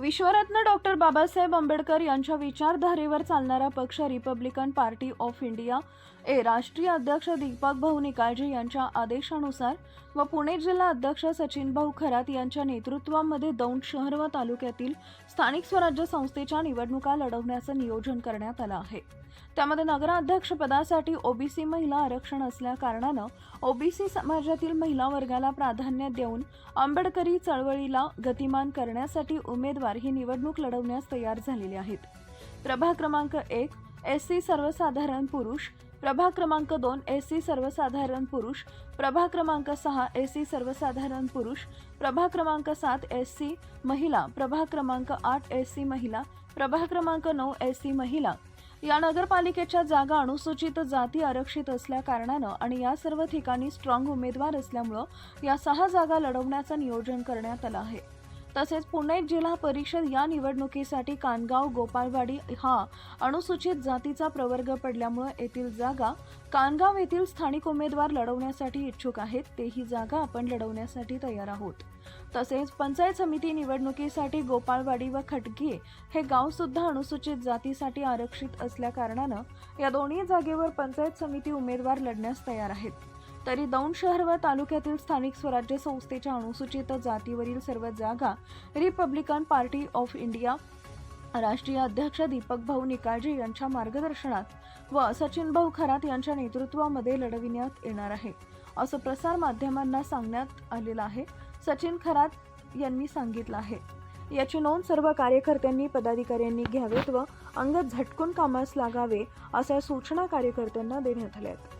विश्वरत्न doctor Babasaheb Ambedkar यांच्या विचारधारेवर चालणारा पक्ष Republican Party of India A राष्ट्रीय अध्यक्ष दीपक भाऊ निकाळजे यांच्या आदेशानुसार व पुणे जिल्हा अध्यक्ष सचिन भाऊ खरात यांच्या नेतृत्वामध्ये दौंड शहर व तालुक्यातील स्थानिक स्वराज्य संस्थेच्या निवडणुका लढवण्याचं नियोजन करण्यात आलं आहे. त्यामध्ये नगराध्यक्षपदासाठी ओबीसी महिला आरक्षण असल्या कारणानं ओबीसी समाजातील महिला वर्गाला प्राधान्य देऊन आंबेडकरी चळवळीला गतिमान करण्यासाठी उमेदवार उमेदवार ही निवडणूक लढवण्यास तयार झालेले आहेत. प्रभाग क्रमांक एक एस सी सर्वसाधारण पुरुष. प्रभाग क्रमांक दोन एस सी सर्वसाधारण पुरुष. प्रभाग क्रमांक सहा एस सी सर्वसाधारण पुरुष. प्रभाग क्रमांक सात एस सी महिला. प्रभाग क्रमांक आठ एस सी महिला. प्रभाग क्रमांक नऊ एस सी महिला. या नगरपालिकेच्या जागा अनुसूचित जाती आरक्षित असल्या कारणानं आणि या सर्व ठिकाणी स्ट्रॉंग उमेदवार असल्यामुळं या सहा जागा लढवण्याचं नियोजन करण्यात आलं आहे. तसेच पुणे जिल्हा परिषद या निवडणुकीसाठी कानगाव गोपाळवाडी हा अनुसूचित जातीचा प्रवर्ग पडल्यामुळे येथील जागा कानगाव येथील स्थानिक उमेदवार लढवण्यासाठी इच्छुक आहेत. तेही जागा आपण लढवण्यासाठी तयार आहोत. तसेच पंचायत समिती निवडणुकीसाठी गोपाळवाडी व खटगे हे गाव सुद्धा अनुसूचित जातीसाठी आरक्षित असल्या कारणानं या दोन्ही जागेवर पंचायत समिती उमेदवार लढण्यास तयार आहेत. तरी दौंड शहर व तालुक्यातील स्थानिक स्वराज्य संस्थेच्या अनुसूचित जातीवरील सर्व जागा रिपब्लिकन पार्टी ऑफ इंडिया राष्ट्रीय अध्यक्ष दीपक भाऊ निकाळजे यांच्या मार्गदर्शनात व सचिन भाऊ खरात यांच्या नेतृत्वामध्ये लढविण्यात येणार आहे. असं प्रसार माध्यमांना सांगण्यात आलेलं आहे. सचिन खरात यांनी सांगितलं आहे. याची नोंद सर्व कार्यकर्त्यांनी पदाधिकाऱ्यांनी घ्यावेत व अंग झटकून कामास लागावे अशा सूचना कार्यकर्त्यांना देण्यात आल्या आहेत.